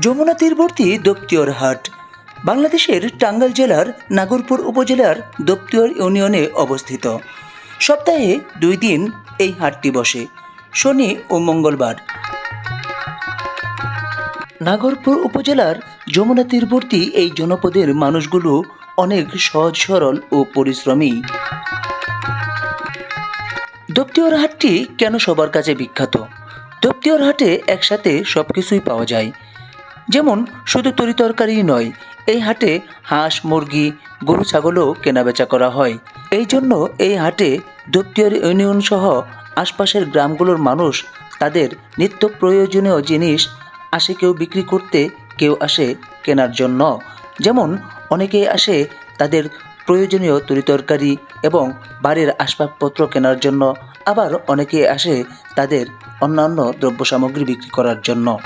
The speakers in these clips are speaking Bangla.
যমুনা তীরবর্তী দপ্তিয়র হাট। বাংলাদেশের টাঙ্গাইল জেলার নাগরপুর উপজেলার দপ্তিয়র ইউনিয়নে অবস্থিত। সপ্তাহে দুই দিন এই হাটটি বসে। শনি ও মঙ্গলবার। নাগরপুর উপজেলার যমুনা তীরবর্তী এই জনপদের মানুষগুলো অনেক সহজ, সরল ও পরিশ্রমী। দপ্তিয়র হাটটি কেন সবার কাছে বিখ্যাত? দপ্তিয়র হাটে একসাথে সব কিছুই পাওয়া যায়। যেমন, শুধু তরিতরকারি নয়, এই হাটে হাঁস, মুরগি, গরু, ছাগলও কেনাবেচা করা হয়। এই জন্য এই হাটে দপ্তিয়র ইউনিয়ন সহ আশপাশের গ্রামগুলোর মানুষ তাদের নিত্য প্রয়োজনীয় জিনিস আসে কেউ বিক্রি করতে, কেউ আসে কেনার জন্য। যেমন, অনেকেই আসে তাদের প্রয়োজনীয় তরিতরকারি এবং বাড়ির আসবাবপত্র কেনার জন্য। আবার অনেকে আসে তাদের অন্যান্য দ্রব্য সামগ্রী বিক্রি করার জন্য।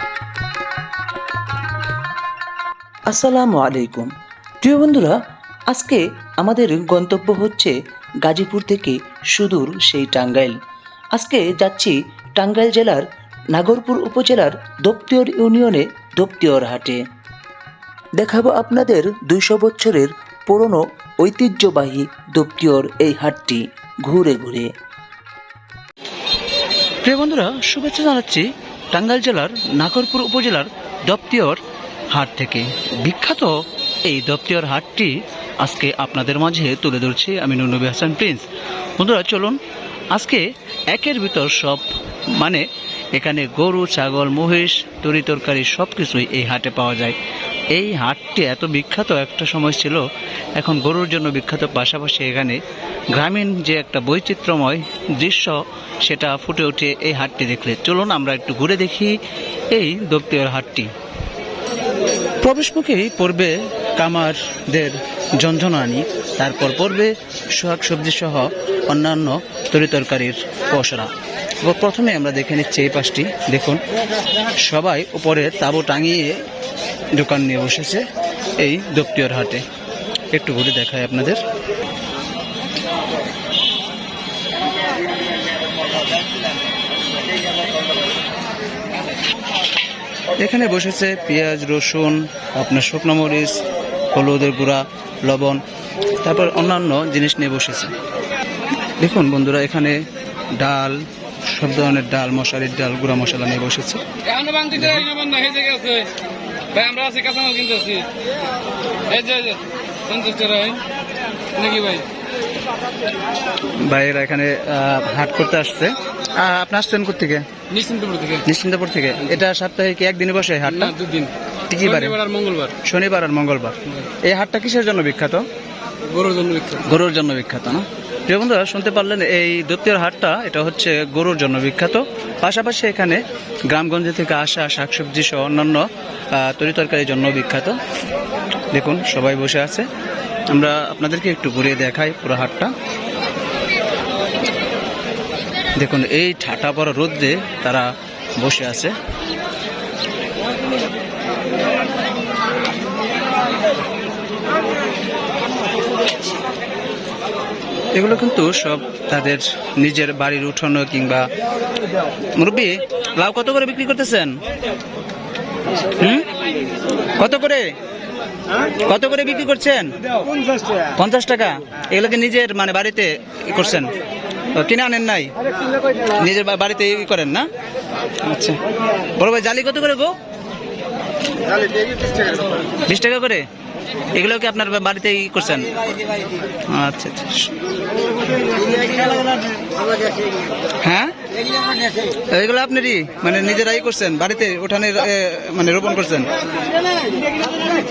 আসসালামু আলাইকুম। প্রিয় বন্ধুরা, আজকে আমাদের গন্তব্য হচ্ছে গাজীপুর থেকে সুদূর সেই টাঙ্গাইল। আজকে যাচ্ছি টাঙ্গাইল জেলার নাগরপুর উপজেলার দপ্তিয়র ইউনিয়নে দপ্তিয়র হাটে। দেখাবো আপনাদের দুইশো বছরের পুরনো ঐতিহ্যবাহী দপ্তিয়র এই হাটটি ঘুরে ঘুরে। প্রিয় বন্ধুরা, শুভেচ্ছা জানাচ্ছি টাঙ্গাইল জেলার নাগরপুর উপজেলার দপ্তিয়র হাট থেকে। বিখ্যাত এই দপ্তিয়র হাটটি আজকে আপনাদের মাঝে তুলে ধরছি আমি নুনবী হাসান প্রিন্স। বন্ধুরা, চলুন, আজকে একের ভিতর সব মানে এখানে গরু, ছাগল, মহিষ, তরি তরকারি সব কিছুই এই হাটে পাওয়া যায়। এই হাটটি এত বিখ্যাত একটা সময় ছিল, এখন গরুর জন্য বিখ্যাত। পাশাপাশি এখানে গ্রামীণ যে একটা বৈচিত্র্যময় দৃশ্য, সেটা ফুটে ওঠে এই হাটটি দেখলে। চলুন, আমরা একটু ঘুরে দেখি এই দপ্তর হাটটি। প্রবেশমুখেই পড়বে কামারদের ঝঞ্ঝনানি তারপর পড়বে শাক সবজি সহ অন্যান্য তরিতরকারির পসরা প্রথমে আমরা দেখে নিচ্ছি এই পাশটি, দেখুন। সবাই উপরে তাবু টাঙিয়ে দোকান নিয়ে বসেছে এই দপ্তিয়র হাটে। একটু ঘুরে দেখায় আপনাদের। এখানে বসেছে পেঁয়াজ, রসুন, আপনার শুকনো মরিচ, হলুদের গুঁড়া, লবণ, তারপর অন্যান্য জিনিস নিয়ে বসেছে। দেখুন বন্ধুরা, এখানে ডাল, সব ধরনের ডাল, মশারির ডাল, গুঁড়া মশলা নিয়ে বসেছে। আমরা আছি, কাঁচামাল এই যে নাকি ভাই? ভাইয়েরা এখানে হাট করতে আসছে। আপনি আসছেন থেকে নিশ্চিন্তপুর থেকে। নিশ্চিন্তপুর থেকে? এটা সপ্তাহে কি একদিনে বসে হাটটা? দুদিন বারে? শনিবার আর মঙ্গলবার। শনিবার আর মঙ্গলবার। এই হাটটা কিসের জন্য বিখ্যাত? গরুর জন্য বিখ্যাত। গরুর জন্য বিখ্যাত না? প্রিয় বন্ধুরা শুনতে পারলেন এই দত্তের হাটটা এটা হচ্ছে গরুর জন্য বিখ্যাত। পাশাপাশি এখানে গ্রামগঞ্জ থেকে আসা শাকসবজি সহ অন্যান্য তরি তরকারির জন্য বিখ্যাত। দেখুন সবাই বসে আছে। আমরা আপনাদেরকে একটু ঘুরিয়ে দেখাই পুরো হাটটা। দেখুন, এই ঠাটা পড়া রোদ্রে তারা বসে আছে। এগুলো কিন্তু সব তাদের নিজের বাড়ির উঠানো কিংবা মুরব্বী, লাউ কত করে বিক্রি করতেছেন? হুম? কত করে? কত করে বিক্রি করছেন? পঞ্চাশ টাকা। এগুলো কি নিজের মানে বাড়িতে করছেন? কিনে আনেন নাই? নিজের বাড়িতে ই করেন না? আচ্ছা। বড় ভাই জালি কত করে গো? বিশ টাকা করে? এগুলো কি আপনার বাড়িতে ই করছেন? আচ্ছা আচ্ছা। হ্যাঁ? এগুলো আপনারই? মানে নিজেরাই করছেন? বাড়িতে উঠানে এ, মানে রোপণ করছেন?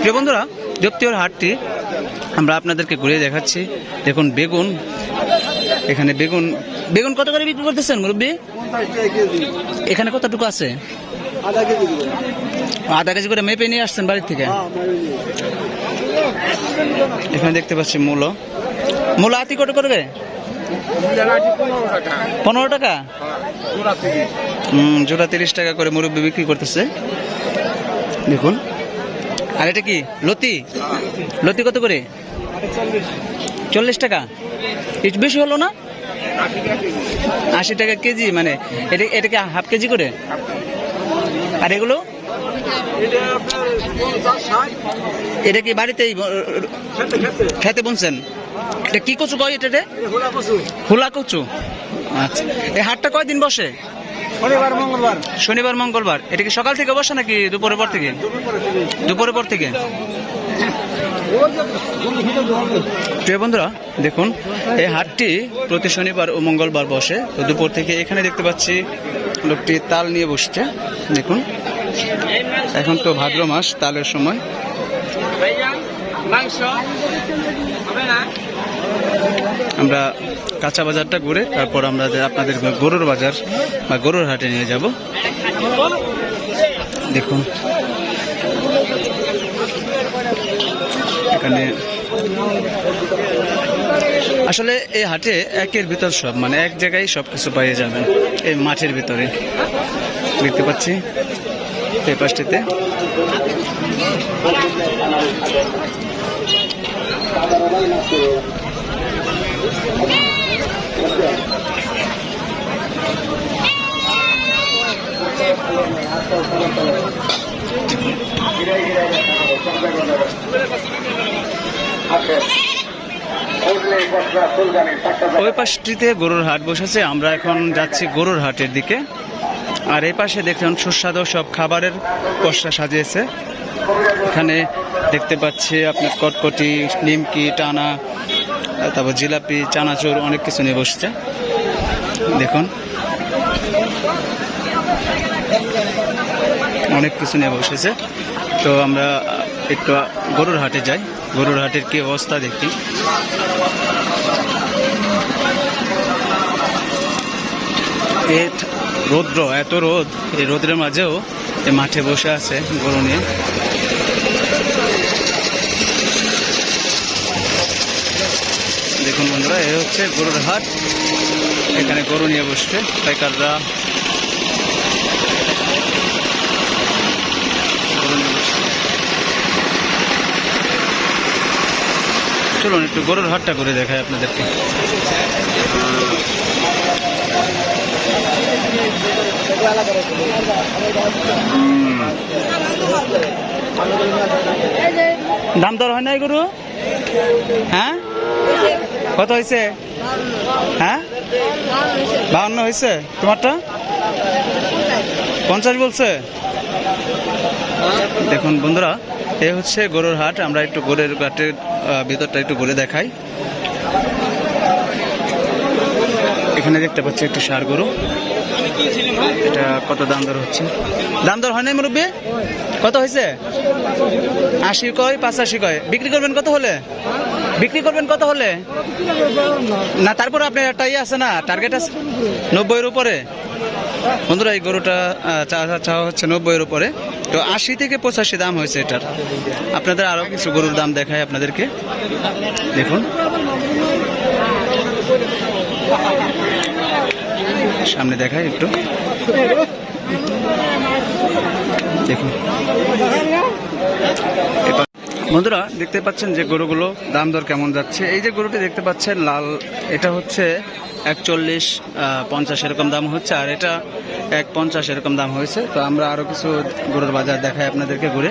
প্রিয় বন্ধুরা জপ্তিওর হাটটি আমরা আপনাদেরকে ঘুরে দেখাচ্ছি। দেখুন বেগুন। এখানে বেগুন। বেগুন কত করে বিক্রি করতেছেন মুরব্বী? এখানে কতটুকু আছে? আধা কেজি করে মেপে নিয়ে আসছেন বাড়ির থেকে? এখানে দেখতে পাচ্ছি মূলো। মূলো আতি কত করবে পনেরো টাকা? জোড়া তিরিশ টাকা করে মুরব্বী বিক্রি করতেছে। দেখুন। আর এটা কি? লতি? লতি কত করে? চল্লিশ টাকা। একটু বেশি হলো না? আশি টাকা কেজি মানে এটা এটাকে হাফ কেজি করে? আর এগুলো? এটা কি বাড়িতেই খেতে বলছেন এটা কি কচু কয় এটা রে? হুলা কচু। আচ্ছা। এই হাটটা কয়দিন বসে? শনিবার মঙ্গলবার। শনিবার মঙ্গলবার। এটা কি সকাল থেকে বসে নাকি দুপুরের পর থেকে? দুপুর পরে থেকে। দুপুরের পর থেকে। প্রিয় বন্ধুরা দেখুন এই হাটটি প্রতি শনিবার ও মঙ্গলবার বসে। তো দুপুর থেকে এখানে দেখতে পাচ্ছি লোকটি তাল নিয়ে বসছে। দেখুন এখন তো ভাদ্র মাস তালের সময়। মাংস হবে না? আমরা কাঁচা বাজারটা ঘুরে তারপর আমরা আপনাদের গরুর বাজার বা গরুর হাটে নিয়ে যাব। দেখুন। এখানে আসলে এই হাটে একের ভিতর সব মানে এক জায়গায় সব কিছু পেয়ে যাবেন, এই মাঠের ভিতরে। দেখতে পাচ্ছি, এই পাশটিতে। ওই পাশটিতে গরুর হাট বসেছে, আমরা এখন যাচ্ছি গরুর হাটের দিকে। আর এই পাশে দেখুন সুস্বাদু সব খাবারের পশরা সাজিয়েছে। এখানে দেখতে পাচ্ছি আপনার কটকটি, নিমকি, টানা, তারপর জিলাপি, চানাচুর, অনেক কিছু নিয়ে বসছে। দেখুন। অনেক কিছু নিয়ে বসেছে। তো আমরা একটু গরুর হাটে যাই। গরুর হাটের কি অবস্থা দেখি। ঠ- রৌদ্র, এত রোদ, এই রোদের মাঝেও এই মাঠে বসে আছে গরু নিয়ে। দেখুন বন্ধুরা, এ হচ্ছে গরুর হাট। এখানে গরু নিয়ে বসছে, পাইকাররা। চলুন, একটু গরুর হাটটা করে দেখায় আপনাদেরকে। দাম দর হয় নাই গরু? হ্যাঁ? কত হয়েছে হ্যাঁ? বাহান্ন হয়েছে তোমারটা? পঞ্চাশ বলছে? দেখুন বন্ধুরা, এ হচ্ছে গরুর হাট। আমরা একটু গরুর হাটের ভিতরটা একটু ঘুরে দেখাই। এখানে দেখতে পাচ্ছি একটি সার গরু। এটা কত দাম দর হচ্ছে? দাম দর হয় নাই মুরব্বী? কত হয়েছে? আশি কয় পাঁচাশি কয়। বিক্রি করবেন কত হলে? বিক্রি করবেন কত হলে? না, তারপর আপনার একটা ইয়ে আছে না টার্গেট আছে? নব্বইয়ের উপরে? বন্ধুরা, এই গরুটা চা চাওয়া হচ্ছে নব্বইয়ের উপরে। তো আশি থেকে পঁচাশি দাম হয়েছে এটার। আপনাদের আরও কিছু গরুর দাম দেখায় আপনাদেরকে। দেখুন। সামনে দেখায় একটু। বন্ধুরা, দেখতে পাচ্ছেন যে গরুগুলো দাম দর কেমন যাচ্ছে। এই যে গরুটি দেখতে পাচ্ছেন, লাল। এটা হচ্ছে একচল্লিশ পঞ্চাশ এরকম দাম হচ্ছে, আর এটা এক পঞ্চাশ এরকম দাম হয়েছে। তো আমরা আরও কিছু গরুর বাজার দেখাই আপনাদেরকে ঘুরে।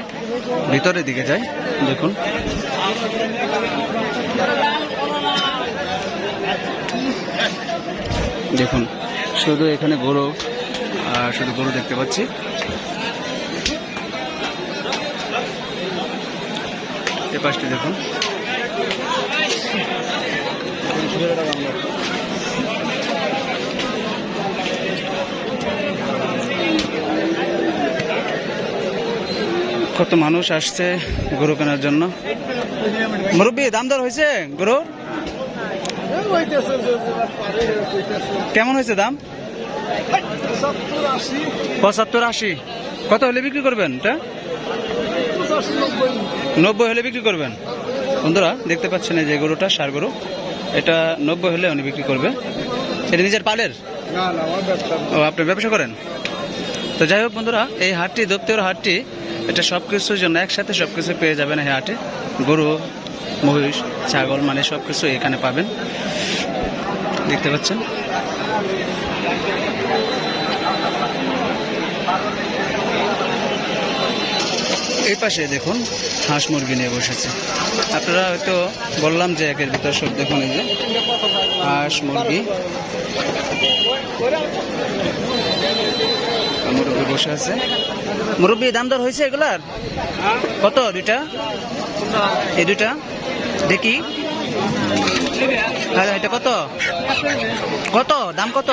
ভিতরের দিকে যাই, দেখুন। দেখুন। শুধু এখানে গরু আর শুধু গরু দেখতে পাচ্ছি দেখুন কত মানুষ আসছে গরু কেনার জন্য মুরব্বী দাম দর হয়েছে গরু। কেমন হয়েছে দাম পঁচাত্তর আশি। কত হলে বিক্রি করবেন? এটা? নব্বই। হলে বিক্রি করবেন। বন্ধুরা, দেখতে পাচ্ছেন এই যে গরুটা, সার গরু। এটা নব্বই হলে উনি বিক্রি করবে। এটা নিজের পালের? না না না। ও, আপনি ব্যবসা করেন? তো যাই হোক বন্ধুরা, এই হাটটি দপ্তর হাটটি, এটা সব কিছুর জন্য একসাথে সব কিছু পেয়ে যাবেন এই হাটে। গরু, মহিষ, ছাগল মানে সব কিছু এখানে পাবেন। দেখতে পাচ্ছেন। এই পাশে দেখুন, হাঁস মুরগি নিয়ে বসেছে। আপনারা হয়তো বললাম যে একের ভিতর সব দেখুন এই যে, হাঁস মুরগি। মুরব্বী বসে আছে। মুরব্বী দাম দর হয়েছে এগুলার? কত দুইটা? এই দুইটা? দেখি। হ্যাঁ এটা কত? কত? দাম কত?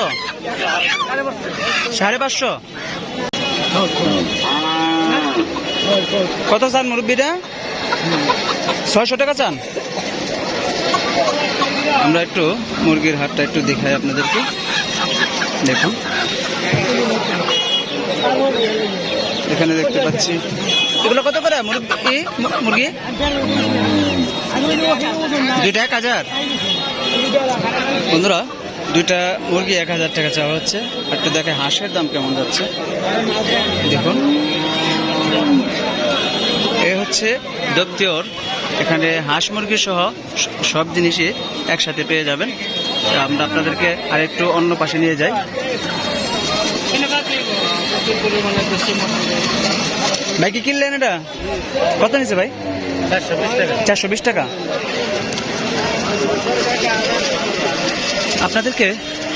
সাড়ে পাঁচশো। কত চান মুরব্বীরা? ছয়শো টাকা চান? আমরা একটু মুরগির হাটটা একটু দেখাই আপনাদেরকে। দেখুন। এখানে দেখতে পাচ্ছি। এগুলো কত করে মুরগি? মুরগি? দুইটা এক হাজার? বন্ধুরা দুইটা মুরগি এক হাজার টাকা চাওয়া হচ্ছে। একটু দেখে হাঁসের দাম কেমন যাচ্ছে। দেখুন। এ হচ্ছে দপ্তিওর। এখানে হাঁস মুরগি সহ সব জিনিসই একসাথে পেয়ে যাবেন। আমরা আপনাদেরকে আরেকটু অন্য পাশে নিয়ে যাই। ভাই কি কিনলেন এটা? কত নিছে ভাই? চারশো বিশ টাকা। আপনাদেরকে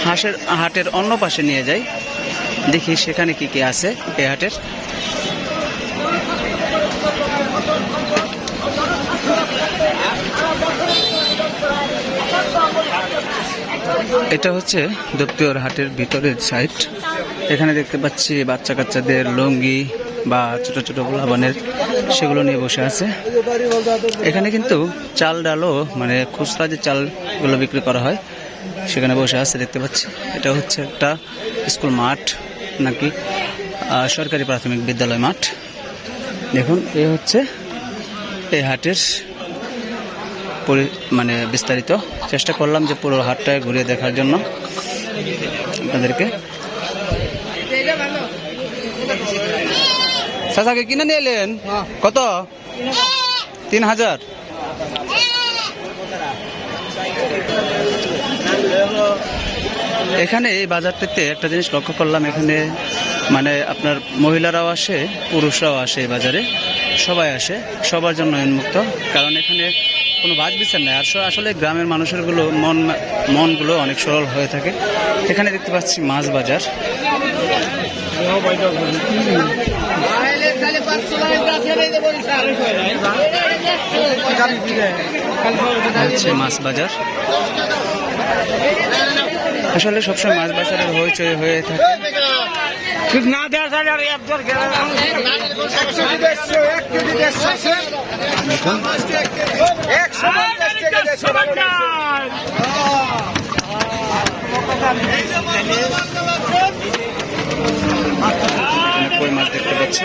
হাঁসের, হাটের অন্য পাশে নিয়ে যাই। দেখি সেখানে কি কি আছে এই হাটের। এটা হচ্ছে দপ্তর হাটের ভিতরের সাইড এখানে দেখতে পাচ্ছি বাচ্চা কাচ্চাদের লুঙ্গি বা ছোট ছোট গোলাবানের সেগুলো নিয়ে বসে আছে। এখানে কিন্তু চাল ডালও মানে খুচরা যে চালগুলো বিক্রি করা হয়, সেখানে বসে আছে দেখতে পাচ্ছি। এটা হচ্ছে একটা স্কুল মাঠ নাকি সরকারি প্রাথমিক বিদ্যালয় মাঠ। দেখুন, এ হচ্ছে এই হাটের মানে বিস্তারিত। চেষ্টা করলাম যে পুরো হাটটায় ঘুরিয়ে দেখার জন্য আপনাদেরকে। চাচাকে কিনে নিয়ে এলেন? কত? তিন হাজার। এখানে এই বাজারটিতে একটা জিনিস লক্ষ্য করলাম এখানে মানে আপনার মহিলারাও আসে পুরুষরাও আসে এই বাজারে সবাই আসে সবার জন্য উন্মুক্ত কারণ এখানে কোনো বাদ বিচার নেই। আর আসলে গ্রামের মানুষেরগুলো মন মনগুলো অনেক সরল হয়ে থাকে। এখানে দেখতে পাচ্ছি মাছ বাজার। হচ্ছে মাছ বাজার। আসলে সবসময় মাছ বাজারের হইচই হয়ে থাকে। না দেওয়া যায় আর এক দর গেলে একশো দেড়শো একটু দেড়শো আছে একশো পঞ্চাশ টাকা দেড়শো কই মাছ দেখতে পাচ্ছি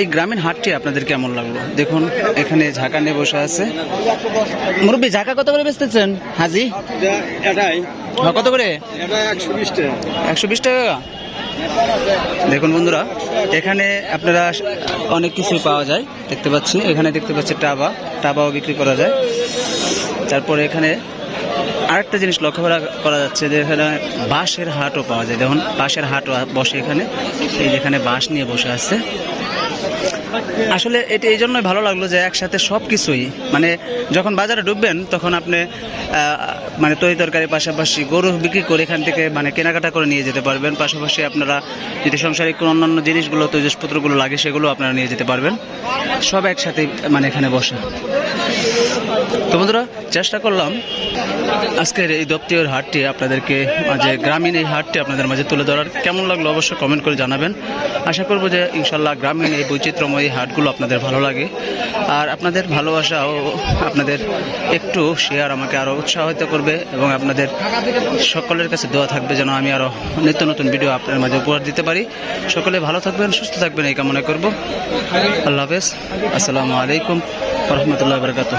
এই গ্রামীণ হাটটি আপনাদের কেমন লাগল? দেখুন এখানে ঝাঁকা নিয়ে বসে আছে। মুরব্বী ঝাঁকা কত করে বেচতেছেন? হাজি? কত করে? একশো বিশ টাকা। দেখুন বন্ধুরা এখানে আপনারা অনেক কিছু পাওয়া যায় দেখতে পাচ্ছি। এখানে দেখতে পাচ্ছি টাবা টাবাও বিক্রি করা যায়। তারপরে এখানে আরেকটা জিনিস লক্ষ্য করা করা যাচ্ছে যে এখানে বাঁশের হাটও পাওয়া যায়। দেখুন বাঁশের হাটও বসে এখানে। এই যেখানে বাঁশ নিয়ে বসে আছে। আসলে এটা এই জন্যই ভালো লাগল যে একসাথে সব কিছুই মানে যখন বাজারে ডুববেন তখন আপনি মানে তরি তরকারি, পাশাপাশি গরু বিক্রি করে এখান থেকে মানে কেনাকাটা করে নিয়ে যেতে পারবেন। পাশাপাশি আপনারা যদি সংসারিক কোনো অন্যান্য জিনিসগুলো তৈজসপত্রগুলো লাগে, সেগুলো আপনারা নিয়ে যেতে পারবেন। সব একসাথে মানে এখানে বসে। তো বন্ধুরা, চেষ্টা করলাম আজকের এই দপ্তর হাটটি আপনাদেরকে মাঝে, গ্রামীণ এই হাটটি আপনাদের মাঝে তুলে ধরার। কেমন লাগল অবশ্যই কমেন্ট করে জানাবেন। আশা করব যে ইনশাল্লাহ গ্রামীণ এই বৈচিত্র্যময় এই হাটগুলো আপনাদের ভালো লাগে। আর আপনাদের ভালোবাসা ও আপনাদের একটু শেয়ার আমাকে আরও উৎসাহিত করবে এবং আপনাদের সকলের কাছে দোয়া থাকবে যেন আমি আরও নিত্য নতুন ভিডিও আপনার মাঝে উপহার দিতে পারি। সকলে ভালো থাকবেন, সুস্থ থাকবেন এই কামনা করব। আল্লাহ হাফেজ। আসসালামু আলাইকুম রহমতুল্লাহ বরকাত